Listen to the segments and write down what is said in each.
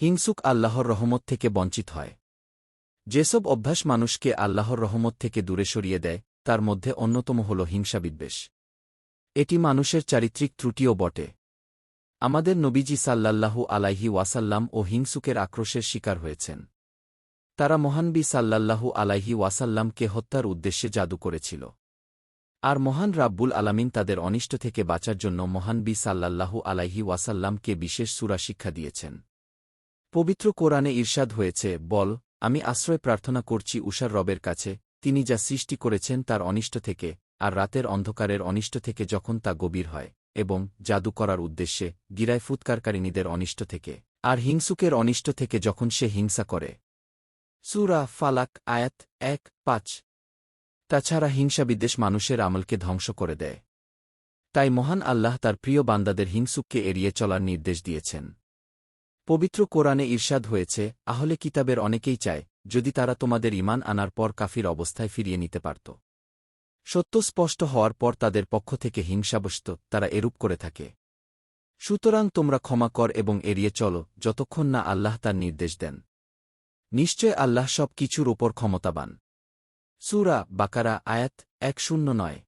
হিংসুক আল্লাহর রহমত থেকে বঞ্চিত হয়। যেসব অভ্যাস মানুষকে আল্লাহর রহমত থেকে দূরে সরিয়ে দেয়, তার মধ্যে অন্যতম হল হিংসাবিদ্বেষ। এটি মানুষের চারিত্রিক ত্রুটিও বটে। আমাদের নবীজি সাল্লাল্লাহু আলাইহি ওয়াসাল্লাম ও হিংসুকের আক্রোশের শিকার হয়েছেন। তারা মহানবী সাল্লাল্লাহু আলাইহি ওয়াসাল্লামকে হত্যার উদ্দেশ্যে জাদু করেছিল। আর মহান রাব্বুল আলামিন তাদের অনিষ্ট থেকে বাঁচার জন্য মহানবী সাল্লাল্লাহু আলাইহি ওয়াসাল্লামকে বিশেষ সুরা শিক্ষা দিয়েছেন। পবিত্র কোরআনে ঈর্ষাদ হয়েছে, বল, আমি আশ্রয় প্রার্থনা করছি উষার রবের কাছে, তিনি যা সৃষ্টি করেছেন তার অনিষ্ট থেকে, আর রাতের অন্ধকারের অনিষ্ট থেকে যখন তা গভীর হয়, এবং জাদু করার উদ্দেশ্যে, গিরায় ফুৎকারকারিণীদের অনিষ্ট থেকে, আর হিংসুকের অনিষ্ট থেকে যখন সে হিংসা করে। সুরা ফালাক, আয়াত এক, পাঁচ। তাছাড়া হিংসাবিদ্বেষ মানুষের আমলকে ধ্বংস করে দেয়। তাই মহান আল্লাহ তার প্রিয় বান্দাদের হিংসুককে এড়িয়ে চলার নির্দেশ দিয়েছেন। পবিত্র কোরআনে ঈর্ষাদ হয়েছে, আহলে কিতাবের অনেকেই চায়, যদি তারা তোমাদের ইমান আনার পর কাফির অবস্থায় ফিরিয়ে নিতে পারত। সত্য স্পষ্ট হওয়ার পর তাদের পক্ষ থেকে হিংসাবস্ত তারা এরূপ করে থাকে। সুতরাং তোমরা ক্ষমা কর এবং এড়িয়ে চলো, যতক্ষণ না আল্লাহ তার নির্দেশ দেন। নিশ্চয় আল্লাহ সব কিছুর ওপর ক্ষমতাবান। সুরা বাকারা, আয়াত এক শূন্য নয়।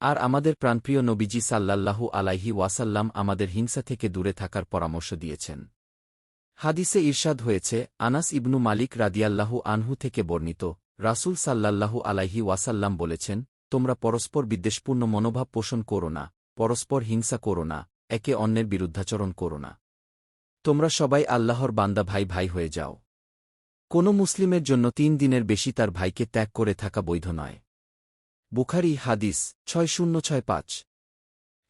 আর আমাদের প্রাণপ্রিয় নবীজি সাল্লাল্লাহু আলাইহি ওয়াসাল্লাম আমাদের হিংসা থেকে দূরে থাকার পরামর্শ দিয়েছেন। হাদিসে ঈর্ষাদ হয়েছে, আনাস ইবনু মালিক রাদিয়াল্লাহু আনহু থেকে বর্ণিত। রাসূল সাল্লাল্লাহু আলাইহি ওয়াসাল্লাম বলেছেন, তোমরা পরস্পর বিদ্বেষপূর্ণ মনোভাব পোষণ করো না, পরস্পর হিংসা করো না, একে অন্যের বিরুদ্ধাচরণ করো না। তোমরা সবাই আল্লাহর বান্দা ভাই ভাই হয়ে যাও। কোনো মুসলিমের জন্য তিন দিনের বেশি তার ভাইকে ত্যাগ করে থাকা বৈধ নয়। বুখারি হাদিস ছয় শূন্য ছয় পাঁচ।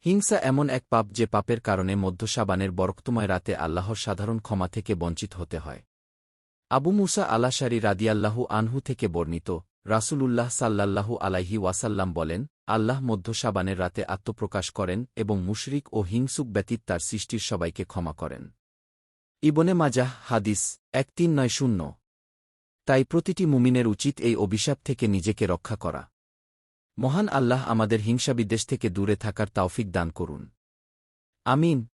হিংসা এমন এক পাপ যে পাপের কারণে মধ্যসাবানের বরক্তময় রাতে আল্লাহর সাধারণ ক্ষমা থেকে বঞ্চিত হতে হয়। আবু মুসা আলাশারি রাদিয়াল্লাহু আনহু থেকে বর্ণিত, রাসূলুল্লাহ সাল্লাল্লাহু আলাইহি ওয়াসাল্লাম বলেন, আল্লাহ মধ্যসাবানের রাতে আত্মপ্রকাশ করেন এবং মুশরিক ও হিংসুক ব্যতীত তার সৃষ্টির সবাইকে ক্ষমা করেন। ইবনে মাজাহ, হাদিস, এক তিন নয় শূন্য। তাই প্রতিটি মুমিনের উচিত এই অভিশাপ থেকে নিজেকে রক্ষা করা। মহান আল্লাহ আমাদের হিংসাবিদ্বেষ থেকে দূরে থাকার তাওফিক দান করুন। আমিন।